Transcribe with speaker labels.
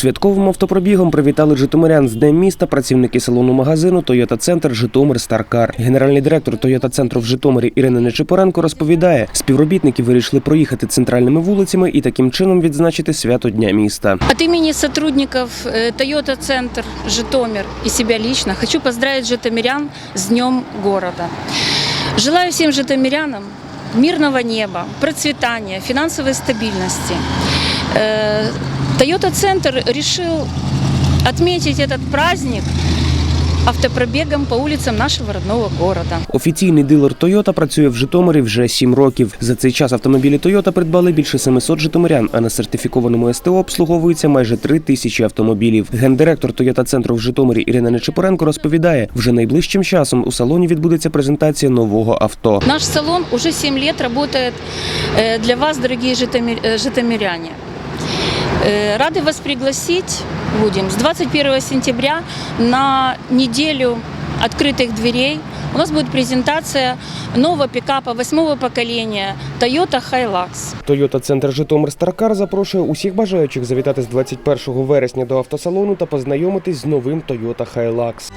Speaker 1: Святковим автопробігом привітали житомирян з Днем міста працівники салону магазину Toyota Центр Житомир Старкар. Генеральний директор Toyota Центру в Житомирі Ірина Нечипоренко розповідає, співробітники вирішили проїхати центральними вулицями і таким чином відзначити свято Дня міста.
Speaker 2: От имени сотрудников э, Toyota Центр Житомир и себя лично хочу поздравить житомирян с Днем города. Желаю всем житомирянам мирного неба, процветания, финансовой стабильности. Э, Toyota Центр решил отметить этот праздник автопробегом по улицам нашего родного города.
Speaker 1: Офіційний дилер Toyota працює в Житомирі вже 7 років. За цей час автомобілі Toyota придбали більше 700 житомирян, а на сертифікованому СТО обслуговується майже 3 тисячі автомобілів. Гендиректор Toyota Центру в Житомирі Ірина Нечипоренко розповідає, вже найближчим часом у салоні відбудеться презентація нового авто.
Speaker 2: Наш салон уже 7 лет работает э, для вас, дорогие житомир- э, житомиряне. Э, Рады вас пригласить будем с 21 сентября на неделю открытых дверей. У нас будет презентация нового пикапа восьмого поколения Toyota Hilux.
Speaker 1: Toyota Центр Житомир Старкар запрошує усіх бажаючих завітати з 21 вересня до автосалону та познайомитись з новим Toyota Hilux.